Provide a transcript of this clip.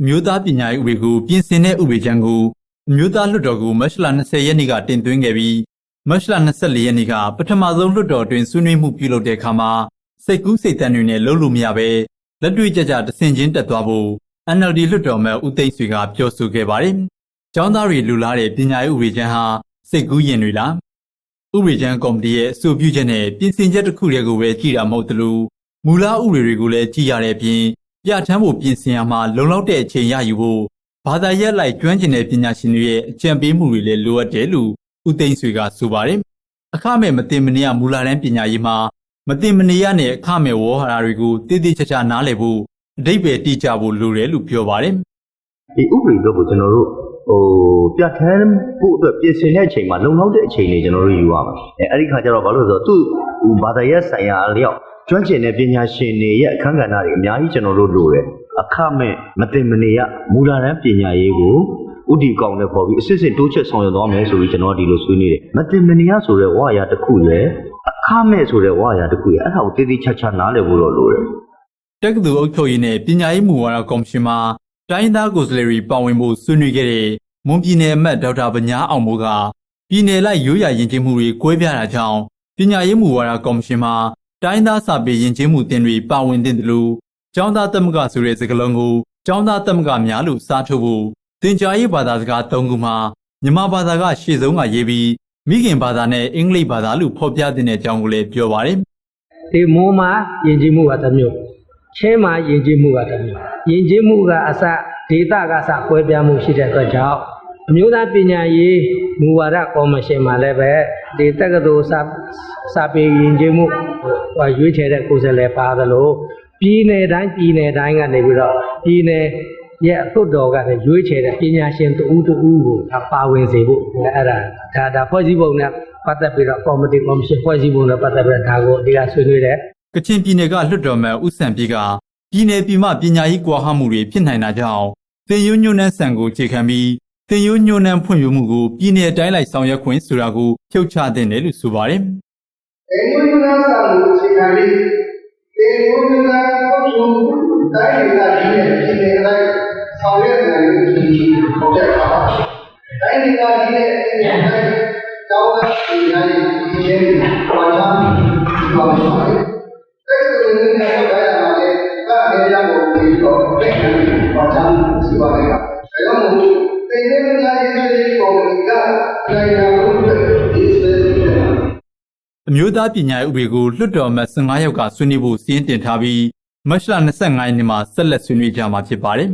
အမျိုးသားပညာရေးဥပဒေကိုပြင်ဆင်တဲ့ဥပဒေကြမ်းကိုအမျိုးသားလွှတ်တော်ကိုမတ်လ20ရက်နေ့ကတင်သွင်းခဲ့ပြီးမတ်လ24ရက်နေ့ကပထမဆုံးလွှတ်တော်တွင်ဆွေးနွေးမှုပြုလုပ်တဲ့အခါမှာစိတ်ကူးစိတ်တမ်းတွေနဲ့လုံးလို့မရပဲလက်တွေ့ကြကြတဆင်ချင်းတက်သွားဖို့ NLD လွှတ်တော်မှဦးသိန်းဆွေကပြောဆိုခဲ့ပါတယ်။ကျောင်းသားတွေလူလားတဲ့ပညာရေးဥပဒေကြမ်းဟာစိတ်ကူးရင်တွေလားဥပဒေကြမ်းကော်မတီရဲ့အဆိုပြုချက်နဲ့ပြင်ဆင်ချက်တစ်ခုတည်းကိုပဲကြည်တာမဟုတ်သလိုမူလဥပဒေတွေကိုလည်းကြည်ရတဲ့အပြင် ပြဋ္ဌာန်းဖို့ပြင်ဆင်ရမှာလုံလောက်တဲ့အချိန်ရယူဖို့ဘာသာရပ်လိုက်ကျွမ်းကျင်တဲ့ပညာရှင်တွေရဲ့အကြံပေးမှုတွေလည်းလိုအပ်တယ်လို့ဦးသိန်းဆွေကဆိုပါတယ်။အခမဲ့မတင်မနေရမူလာတန်းပညာရေးမှာမတင်မနေရနဲ့အခမဲ့ဝေါ်ဟာရာတွေကိုတည်တည်ချာချာနားလည်ဖို့အတိတ်ပဲတိကျဖို့လိုတယ်လို့ပြောပါတယ်ဒီဥပဒေအတွက်ကိုကျွန်တော်တို့ဟိုပြဋ္ဌာန်းဖို့အတွက်ပြင်ဆင်တဲ့အချိန်မှာလုံလောက်တဲ့အချိန်တွေကျွန်တော်တို့ယူရမှာအဲအဲ့ဒီခါကျတော့ဘာလို့လဲဆိုတော့သူ့ဟိုဘာသာရပ်ဆိုင်ရာအလျောက် ကျွမ်းကျင်တဲ့ပညာရှင်တွေရဲ့အခန်းကဏ္ဍတွေအများကြီးကျွန်တော်တို့လိုတယ်အခမဲ့မတင်မနေရမူလာတန်းပညာရေးကိုဥတီကောင်နဲ့ပေါ်ပြီးအစစ်စစ်တိုးချက်ဆောင်ရွက်သွားမယ်ဆိုပြီးကျွန်တော်ဒီလိုဆွေးနွေးတယ်မတင်မနေရဆိုတဲ့ဝါယာတစ်ခုရဲ့အခမဲ့ဆိုတဲ့ဝါယာတစ်ခုရဲ့အဲ့ဒါကိုတည်တည်ချာချာနားလည်ဖို့တော့လိုတယ်တက္ကသိုလ်အုပ်ချုပ်ရေးနဲ့ပညာရေးမူဝါဒကော်မရှင်မှတိုင်းသားကိုယ်စားလှယ်တွေပါဝင်ဖို့ဆွေးနွေးခဲ့တဲ့မွန်ပြည်နယ်အမတ်ဒေါက်တာဗညာအောင်မိုးကပြည်နယ်လိုက်ရိုးရာယဉ်ကျေးမှုတွေကွဲပြားတာကြောင့်ပညာရေးမူဝါဒကော်မရှင်မှ တိုင်းသားစာပေယဉ်ကျေးမှုတင်တွေပါဝင်တဲ့လို့ကျောင်းသားသမဂ္ဂဆိုတဲ့စကားလုံးကိုကျောင်းသားသမဂ္ဂများလို့စားထုတ်ဖို့တင်ကြားရေးဘာသာစကား၃ခုမှာမြန်မာဘာသာကရှေ့ဆုံးကရေးပြီးမိခင်ဘာသာနဲ့အင်္ဂလိပ်ဘာသာလို့ဖော်ပြတဲ့အကြောင်းကိုလည်းပြောပါတယ်ဒီမွန်မှာယဉ်ကျေးမှုကတစ်မျိုးချင်းမှာယဉ်ကျေးမှုကတစ်မျိုးယဉ်ကျေးမှုကအစဒေတာကအစကွဲပြားမှုရှိတဲ့အတွက်ကြောင့်အမျိုးသားပညာရေးမူဝါဒကော်မရှင်မှာလည်းပဲဒီတက္ကသိုလ်စာစာပေယဉ်ကျေးမှုဟို ရွေးချယ်တဲ့ကိုယ်စားလှယ်ပါသလိုပြည်နယ်တိုင်းပြည်နယ်တိုင်းကနေပြီးတော့ပြည်နယ်ရဲ့အထွတ်တော်ကနေရွေးချယ်တဲ့ပညာရှင်တူဦးတူဦးကိုဒါပါဝင်စေဖို့အဲ့ဒါဒါဒါဖွဲ့စည်းပုံနဲ့ပတ်သက်ပြီးတော့ကော်မတီကော်မရှင်ဖွဲ့စည်းပုံနဲ့ပတ်သက်ပြီးတော့ဒါကိုအဓိကဆွေးနွေးတယ်ကချင်ပြည်နယ်ကလွှတ်တော်မှဦးစံပြေကပြည်နယ်ပြည်မပညာရေးကွာဟမှုတွေဖြစ်နိုင်တာကြောင့်သင်ရိုးညွှန်းနှန်းဆန်ကိုခြေခံပြီးသင်ရိုးညွှန်းနှန်းဖွံ့ဖြိုးမှုကိုပြည်နယ်တိုင်းလိုက်ဆောင်ရွက်ခွင့်ဆိုတာကိုဖြုတ်ချတဲ့တယ်လို့ဆိုပါတယ် အေယုနနာစာကိုအခြေခံပြီးတေယုနနာပုထုတိုင်းဒေသကြီးနဲ့ပြည်နယ်တိုင်းဆောင်ရွက်နိုင်မှုဒီပေါ်ပြပါတိုင်းဒေသကြီးနဲ့ပြည်နယ်တိုင်းတောင်းတဲ့ပြည်နယ်ဒီချင်းပေါ်ချမ်းပါပါတဲ့ကုလနဲ့ဆက်ရမှာလေဗတ်နေရဖို့ပြီးတော့တဲ့ပေါ်ချမ်းစီပါလေအဲကြောင့်မို့တေယုနနာရေးဆွေးပေါ်ကနိုင်ငံလုံးဒီစတဲ့ အမျိုးသားပညာရေးဥပဒေကိုလွှတ်တော်မှ15ယောက်ကဆွေးနွေးဖို့စီးရင်တင်ထားပြီးမတ်လ25ရက်နေ့မှာဆက်လက်ဆွေးနွေးကြမှာဖြစ်ပါတယ်